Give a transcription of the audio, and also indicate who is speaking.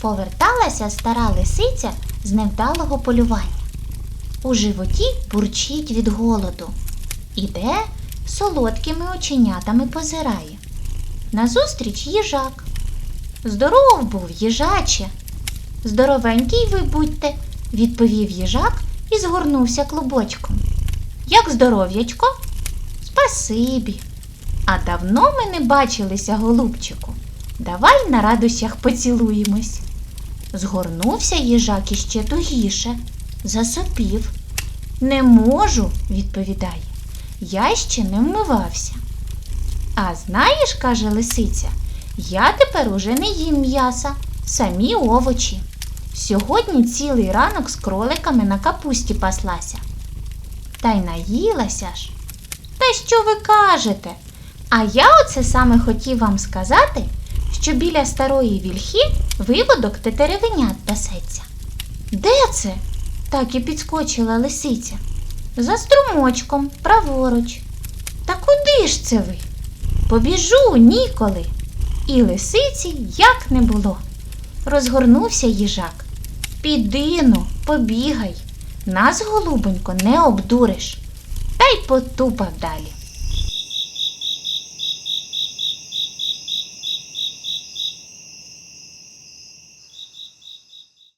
Speaker 1: Поверталася стара лисиця з невдалого полювання. У животі бурчить від голоду. Іде, солодкими оченятами позирає. Назустріч їжак. Здоров був, їжаче. Здоровенький ви будьте, відповів їжак і згорнувся клубочком. Як здоров'ячко? Спасибі. А давно ми не бачилися, голубчику. Давай на радощах поцілуємось. Згорнувся їжак іще тугіше, засопів. Не можу, відповідає. Я ще не вмивався. А знаєш, каже лисиця, я тепер уже не їм м'яса, самі овочі. Сьогодні цілий ранок з кроликами на капусті паслася. Та й наїлася ж. Та що ви кажете? А я оце саме хотів вам сказати, що біля старої вільхи виводок тетеревенят пасеться. Де це? Так і підскочила лисиця. За струмочком, праворуч. Та куди ж це ви? Побіжу ніколи. І лисиці як не було. Розгорнувся їжак. Підину, побігай. Нас, голубонько, не обдуриш. Та й потупав далі.